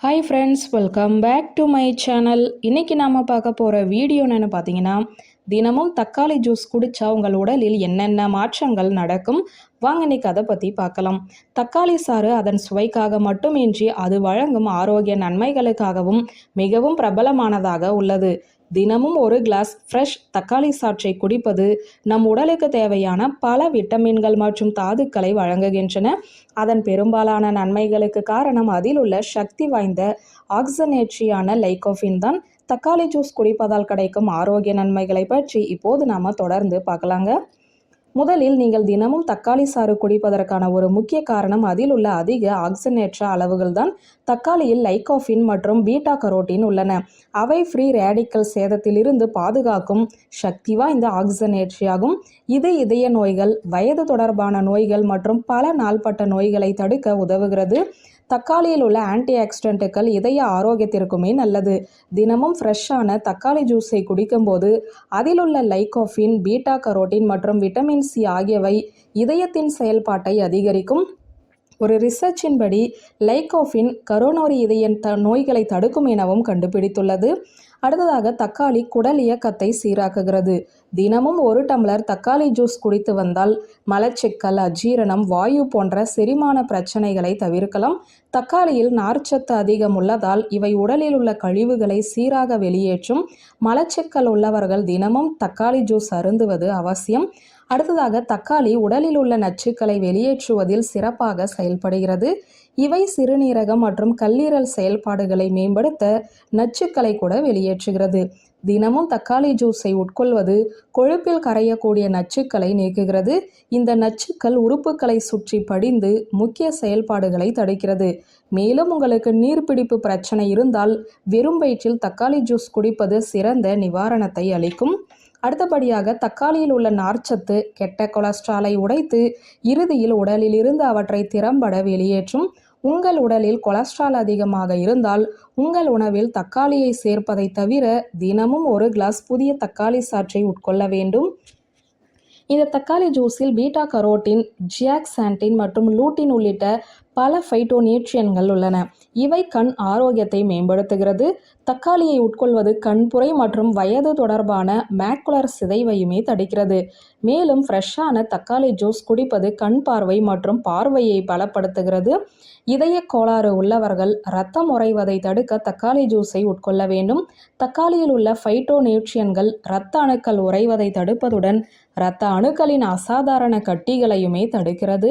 Hi friends welcome back to my channel இன்றைக்கி நாம் பார்க்க போகிற வீடியோ என்னென்னு பார்த்தீங்கன்னா தினமும் தக்காளி ஜூஸ் குடித்தா உங்கள் உடலில் என்னென்ன மாற்றங்கள் நடக்கும்? வாங்க இன்னைக்கு அதை பற்றி பார்க்கலாம். தக்காளி சாறு அதன் சுவைக்காக மட்டுமின்றி அது வழங்கும் ஆரோக்கிய நன்மைகளுக்காகவும் மிகவும் பிரபலமானதாக உள்ளது. தினமும் ஒரு கிளாஸ் ஃப்ரெஷ் தக்காளி சாற்றை குடிப்பது நம் உடலுக்கு தேவையான பல விட்டமின்கள் மற்றும் தாதுக்களை வழங்குகின்றன. அதன் பெரும்பாலான நன்மைகளுக்கு காரணம் அதில் உள்ள சக்தி வாய்ந்த ஆக்சனேற்றியான லைகோஃபின் தான். தக்காளி ஜூஸ் குடிப்பதால் கிடைக்கும் ஆரோக்கிய நன்மைகளை பற்றி இப்போது நாம் தொடர்ந்து பார்க்கலாங்க. முதலில் நீங்கள் தினமும் தக்காளி சாறு குடிப்பதற்கான ஒரு முக்கிய காரணம் அதில் உள்ள அதிக ஆக்சிஜனேற்ற அளவுகள் தான் தக்காளியில் லைகோஃபின் மற்றும் பீட்டா கரோட்டின் உள்ளன. அவை ஃப்ரீ ரேடிக்கல் சேதத்திலிருந்து பாதுகாக்கும் சக்தி வாய்ந்த ஆக்சிஜனேற்றியாகும். இது இதய நோய்கள் வயது தொடர்பான நோய்கள் மற்றும் பல நாள்பட்ட நோய்களை தடுக்க உதவுகிறது. தக்காளியில் உள்ள ஆன்டி ஆக்சிடென்ட்டுகள் இதய ஆரோக்கியத்திற்குமே நல்லது. தினமும் ஃப்ரெஷ்ஷான தக்காளி ஜூஸை குடிக்கும்போது அதில் உள்ள லைகோஃபின் பீட்டா கரோட்டின் மற்றும் விட்டமின் சி ஆகியவை இதயத்தின் செயல்பாட்டை அதிகரிக்கும். ஒரு ரிசர்ச்சின்படி லைகோஃபின் கரோனோரி இதய த நோய்களை தடுக்கும் எனவும் கண்டுபிடித்துள்ளது. அடுத்ததாக தக்காளி குடல் இயக்கத்தை சீராக்குகிறது. தினமும் ஒரு டம்ளர் தக்காளி ஜூஸ் குடித்து வந்தால் மலச்சிக்கல் அஜீரணம் வாயு போன்ற செரிமான பிரச்சனைகளை தவிர்க்கலாம். தக்காளியில் நார்ச்சத்து அதிகம் உள்ளதால் இவை உடலில் உள்ள கழிவுகளை சீராக வெளியேற்றும். மலச்சிக்கல் உள்ளவர்கள் தினமும் தக்காளி ஜூஸ் அருந்துவது அவசியம். அடுத்ததாக தக்காளி உடலில் உள்ள நச்சுக்களை வெளியேற்றுவதில் சிறப்பாக செயல்படுகிறது. இவை சிறுநீரகம் மற்றும் கல்லீரல் செயல்பாடுகளை மேம்படுத்த நச்சுக்களை கூட வெளியேற்றுகிறது. தினமும் தக்காளி ஜூஸை உட்கொள்வது கொழுப்பில் கரையக்கூடிய நச்சுக்களை நீக்குகிறது. இந்த நச்சுக்கள் உறுப்புகளை சுற்றி படிந்து முக்கிய செயல்பாடுகளை தடுக்கிறது. மேலும் உங்களுக்கு நீர்பிடிப்பு பிரச்சனை இருந்தால் வெறும் வயிற்றில் தக்காளி ஜூஸ் குடிப்பது சிறந்த நிவாரணத்தை அளிக்கும். அடுத்தபடியாக தக்காளியில் உள்ள நார்ச்சத்து கெட்ட கொலஸ்ட்ராலை உடைத்து இறுதியில் உடலில் இருந்து அவற்றை திறம்பட வெளியேற்றும். உங்கள் உடலில் கொலஸ்ட்ரால் அதிகமாக இருந்தால் உங்கள் உணவில் தக்காளியை சேர்ப்பதை தவிர தினமும் ஒரு கிளாஸ் புதிய தக்காளி சாற்றை உட்கொள்ள வேண்டும். இந்த தக்காளி ஜூஸில் பீட்டா கரோட்டின் ஜியாக்சாண்டின் மற்றும் லூட்டின் உள்ளிட்ட பல ஃபைட்டோநியூட்ரியன்கள் உள்ளன. இவை கண் ஆரோக்கியத்தை மேம்படுத்துகிறது. தக்காளியை உட்கொள்வது கண்புரை மற்றும் வயது தொடர்பான மேக்குலர் சிதைவையுமே தடுக்கிறது. மேலும் ஃப்ரெஷ்ஷான தக்காளி ஜூஸ் குடிப்பது கண் பார்வை மற்றும் பார்வையை பலப்படுத்துகிறது. இதய கோளாறு உள்ளவர்கள் இரத்தம் உறைவதை தடுக்க தக்காளி ஜூஸை உட்கொள்ள வேண்டும். தக்காளியில் உள்ள ஃபைட்டோ நியூட்ரியன்கள் இரத்த அணுக்கள் உறைவதை தடுப்பதுடன் இரத்த அணுக்களின் அசாதாரண கட்டிகளையுமே தடுக்கிறது.